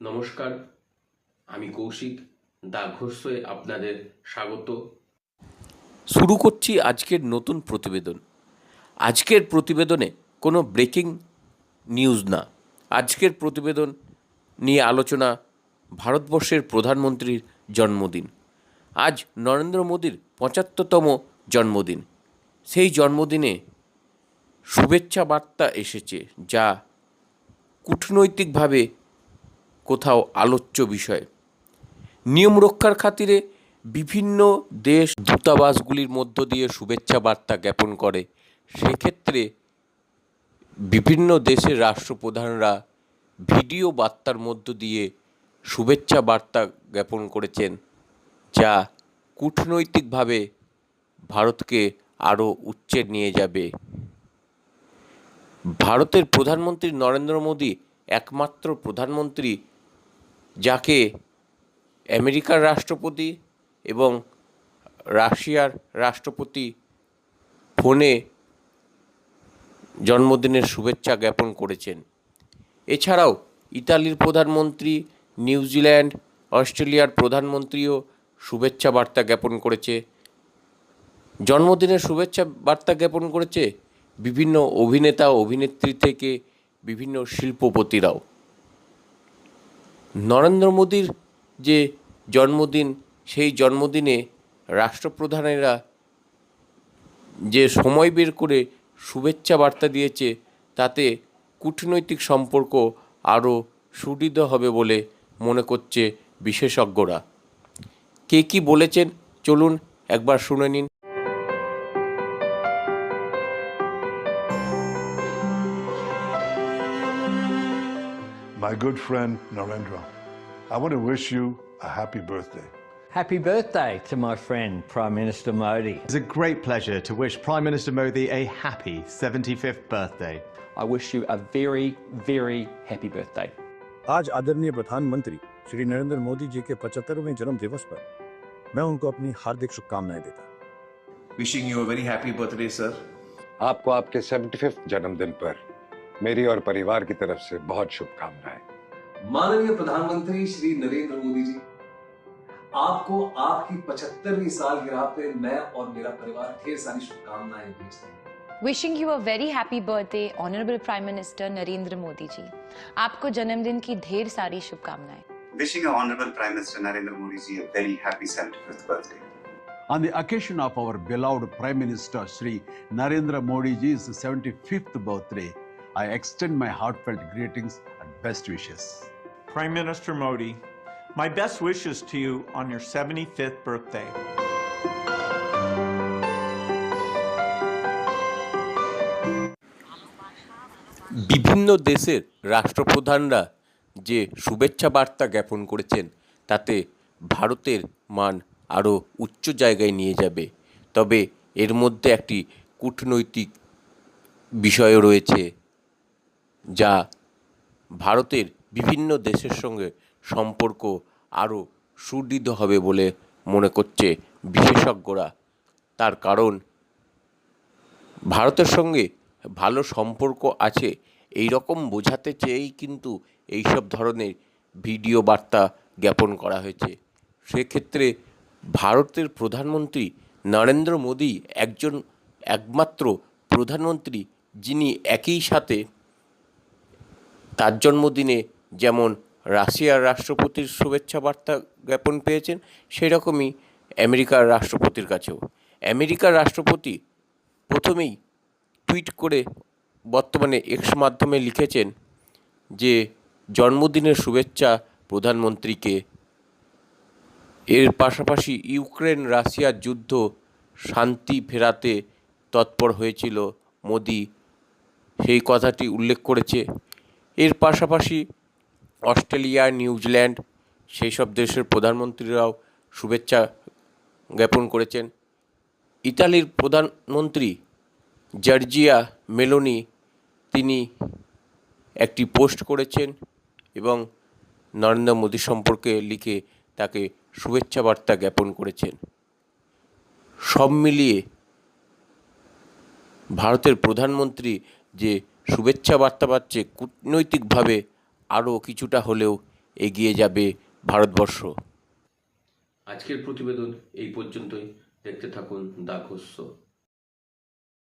নমস্কার, আমি কৌশিক দা ঘোষে আপনাদের স্বাগত। শুরু করছি আজকের নতুন প্রতিবেদন। আজকের প্রতিবেদনে কোনো ব্রেকিং নিউজ না। আজকের প্রতিবেদন নিয়ে আলোচনা ভারতবর্ষের প্রধানমন্ত্রীর জন্মদিন। আজ নরেন্দ্র মোদীর পঁচাত্তরতম জন্মদিন। সেই জন্মদিনে শুভেচ্ছা বার্তা এসেছে যা কূটনৈতিকভাবে কোথাও আলোচ্য বিষয়। নিয়ম রক্ষার খাতিরে বিভিন্ন দেশ দূতাবাসগুলির মধ্য দিয়ে শুভেচ্ছা বার্তা জ্ঞাপন করে। সেক্ষেত্রে বিভিন্ন দেশের রাষ্ট্রপ্রধানরা ভিডিও বার্তার মধ্য দিয়ে শুভেচ্ছা বার্তা জ্ঞাপন করেছেন, যা কূটনৈতিকভাবে ভারতকে আরও উচ্চে নিয়ে যাবে। ভারতের প্রধানমন্ত্রী নরেন্দ্র মোদী একমাত্র প্রধানমন্ত্রী যাকে আমেরিকার রাষ্ট্রপতি এবং রাশিয়ার রাষ্ট্রপতি ফোনে জন্মদিনের শুভেচ্ছা জ্ঞাপন করেছেন। এছাড়াও ইতালির প্রধানমন্ত্রী নিউজিল্যান্ড অস্ট্রেলিয়ার প্রধানমন্ত্রীও শুভেচ্ছা বার্তা জ্ঞাপন করেছে। জন্মদিনের শুভেচ্ছা বার্তা জ্ঞাপন করেছে বিভিন্ন অভিনেতা, অভিনেত্রী থেকে বিভিন্ন শিল্পপতিরাও। নরেন্দ্র মোদীর যে জন্মদিন, সেই জন্মদিনে রাষ্ট্রপ্রধানেরা যে সময় বের করে শুভেচ্ছা বার্তা দিয়েছে, তাতে কূটনৈতিক সম্পর্ক আরও সুদৃঢ় হবে বলে মনে করছে বিশেষজ্ঞরা। কে কী বলেছেন? চলুন একবার শুনে নিন। My good friend Narendra, I want to wish you a happy birthday. Happy birthday to my friend Prime Minister Modi. It's a great pleasure to wish Prime Minister Modi a happy 75th birthday. I wish you a very, very happy birthday. आज आदरणीय प्रधानमंत्री श्री नरेंद्र मोदी जी के 75वें जन्म दिवस पर मैं उनको अपनी हार्दिक शुभकामनाएं देता हूं। Wishing you a very happy birthday, sir. आपको आपके 75th जन्मदिन पर मेरी और परिवार की तरफ़ से बहुत शुभकामनाएँ। माननीय प्रधानमंत्री श्री नरेंद्र मोदी जी आपको आपकी पचहत्तरवीं सालगिरह पे मैं और मेरा परिवार ढेर सारी शुभकामनाएँ भेजते हैं। Wishing you a very happy birthday honourable prime minister Narendra Modi ji आपको जन्मदिन की ढेर सारी शुभकामनाएँ। Wishing our Honorable Prime Minister Narendra Modi ji a very happy 75th birthday. On the occasion of our beloved Prime Minister Sri Narendra Modi ji's 75th birthday, I extend my heartfelt greetings and best wishes. Prime Minister Modi, my best wishes to you on your 75th birthday. বিভিন্ন দেশের রাষ্ট্রপ্রধানরা যে শুভেচ্ছা বার্তা জ্ঞাপন করেছেন তাতে ভারতের মান আরও উচ্চ জায়গায় নিয়ে যাবে তবে এর মধ্যে একটি কূটনৈতিক বিষয়ও রয়েছে যা ভারতের বিভিন্ন দেশের সঙ্গে সম্পর্ক আরও সুদৃঢ় হবে বলে মনে করছে বিশেষজ্ঞরা। তার কারণ, ভারতের সঙ্গে ভালো সম্পর্ক আছে এই রকম বোঝাতে চেয়েই কিন্তু এইসব ধরনের ভিডিও বার্তা জ্ঞাপন করা হয়েছে। সেক্ষেত্রে ভারতের প্রধানমন্ত্রী নরেন্দ্র মোদী একজন একমাত্র প্রধানমন্ত্রী যিনি একই সাথে তার জন্মদিনে যেমন রাশিয়ার রাষ্ট্রপতির শুভেচ্ছা বার্তা জ্ঞাপন পেয়েছেন, সেরকমই আমেরিকার রাষ্ট্রপতির কাছেও। আমেরিকার রাষ্ট্রপতি প্রথমেই টুইট করে বর্তমানে এক্স মাধ্যমে লিখেছেন যে, জন্মদিনের শুভেচ্ছা প্রধানমন্ত্রীকে। এর পাশাপাশি ইউক্রেন রাশিয়ার যুদ্ধ শান্তি ফেরাতে তৎপর হয়েছিল মোদি। সেই কথাটি উল্লেখ করেছে এর পাশাপাশি অস্ট্রেলিয়া, নিউজিল্যান্ড সেই সব দেশের প্রধানমন্ত্রীরাও শুভেচ্ছা জ্ঞাপন করেছেন। ইতালির প্রধানমন্ত্রী জর্জিয়া মেলোনি তিনি একটি পোস্ট করেছেন এবং নরেন্দ্র মোদী সম্পর্কে লিখে তাকে শুভেচ্ছা বার্তা জ্ঞাপন করেছেন। সব মিলিয়ে ভারতের প্রধানমন্ত্রী যে শুভেচ্ছা বার্তা পাচ্ছে, কূটনৈতিকভাবে আরও কিছুটা হলেও এগিয়ে যাবে ভারতবর্ষ আজকের প্রতিবেদন এই পর্যন্তই দেখতে থাকুন দা ঘোষ শো।